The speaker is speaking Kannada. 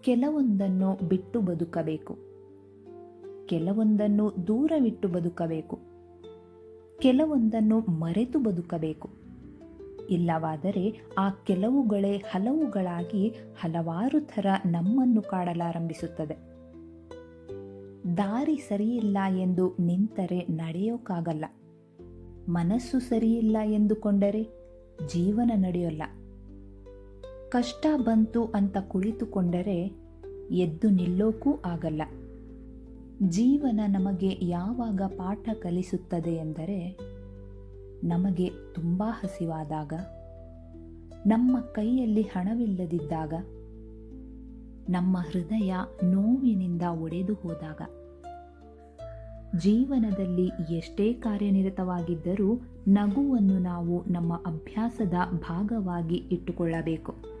ಕೆಲವೊಂದನ್ನು ಬಿಟ್ಟು ಬದುಕಬೇಕು. ಕೆಲವೊಂದನ್ನು ದೂರವಿಟ್ಟು ಬದುಕಬೇಕು. ಕೆಲವೊಂದನ್ನು ಮರೆತು ಬದುಕಬೇಕು. ಇಲ್ಲವಾದರೆ ಆ ಕೆಲವುಗಳೇ ಹಲವುಗಳಾಗಿ ಹಲವಾರು ಥರ ನಮ್ಮನ್ನು ಕಾಡಲಾರಂಭಿಸುತ್ತದೆ. ದಾರಿ ಸರಿಯಿಲ್ಲ ಎಂದು ನಿಂತರೆ ನಡೆಯೋಕ್ಕಾಗಲ್ಲ ಮನಸ್ಸು ಸರಿಯಿಲ್ಲ ಎಂದುಕೊಂಡರೆ ಜೀವನ ನಡೆಯೋಲ್ಲ. ಕಷ್ಟ ಬಂತು ಅಂತ ಕುಳಿತುಕೊಂಡರೆ ಎದ್ದು ನಿಲ್ಲೋಕೂ ಆಗಲ್ಲ. ಜೀವನ ನಮಗೆ ಯಾವಾಗ ಪಾಠ ಕಲಿಸುತ್ತದೆ ಎಂದರೆ ನಮಗೆ ತುಂಬ ಹಸಿವಾದಾಗ, ನಮ್ಮ ಕೈಯಲ್ಲಿ ಹಣವಿಲ್ಲದಿದ್ದಾಗ, ನಮ್ಮ ಹೃದಯ ನೋವಿನಿಂದ ಒಡೆದು ಹೋದಾಗ, ಜೀವನದಲ್ಲಿ ಎಷ್ಟೇ ಕಾರ್ಯನಿರತವಾಗಿದ್ದರೂ ನಗುವನ್ನು ನಾವು ನಮ್ಮ ಅಭ್ಯಾಸದ ಭಾಗವಾಗಿ ಇಟ್ಟುಕೊಳ್ಳಬೇಕು.